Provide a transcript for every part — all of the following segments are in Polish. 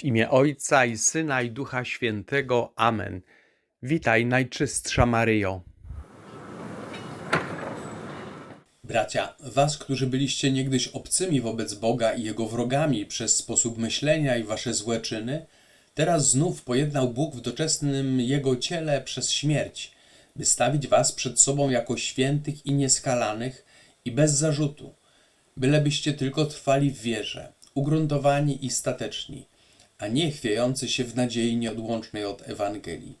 W imię Ojca i Syna i Ducha Świętego. Amen. Witaj, Najczystsza Maryjo. Bracia, was, którzy byliście niegdyś obcymi wobec Boga i Jego wrogami przez sposób myślenia i wasze złe czyny, teraz znów pojednał Bóg w doczesnym Jego ciele przez śmierć, by stawić was przed sobą jako świętych i nieskalanych i bez zarzutu, bylebyście tylko trwali w wierze, ugruntowani i stateczni, a nie chwiejący się w nadziei nieodłącznej od Ewangelii.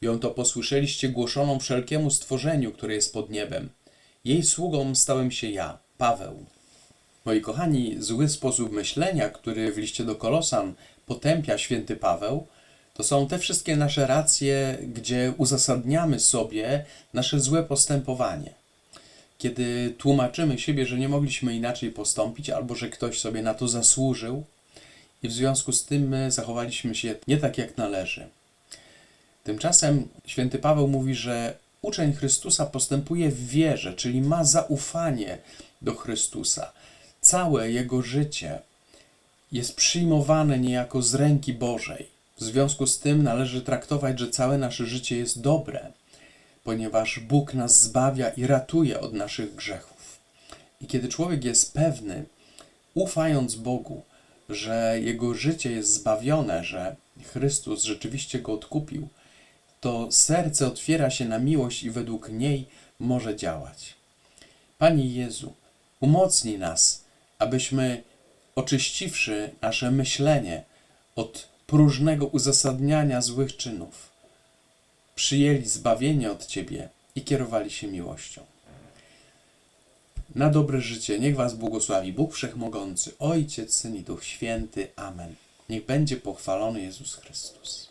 Ją to posłyszeliście głoszoną wszelkiemu stworzeniu, które jest pod niebem. Jej sługą stałem się ja, Paweł. Moi kochani, zły sposób myślenia, który w liście do Kolosan potępia święty Paweł, to są te wszystkie nasze racje, gdzie uzasadniamy sobie nasze złe postępowanie. Kiedy tłumaczymy siebie, że nie mogliśmy inaczej postąpić, albo że ktoś sobie na to zasłużył, i w związku z tym my zachowaliśmy się nie tak, jak należy. Tymczasem święty Paweł mówi, że uczeń Chrystusa postępuje w wierze, czyli ma zaufanie do Chrystusa. Całe jego życie jest przyjmowane niejako z ręki Bożej. W związku z tym należy traktować, że całe nasze życie jest dobre, ponieważ Bóg nas zbawia i ratuje od naszych grzechów. I kiedy człowiek jest pewny, ufając Bogu, że jego życie jest zbawione, że Chrystus rzeczywiście go odkupił, to serce otwiera się na miłość i według niej może działać. Panie Jezu, umocnij nas, abyśmy, oczyściwszy nasze myślenie od próżnego uzasadniania złych czynów, przyjęli zbawienie od Ciebie i kierowali się miłością. Na dobre życie niech Was błogosławi Bóg Wszechmogący, Ojciec, Syn i Duch Święty. Amen. Niech będzie pochwalony Jezus Chrystus.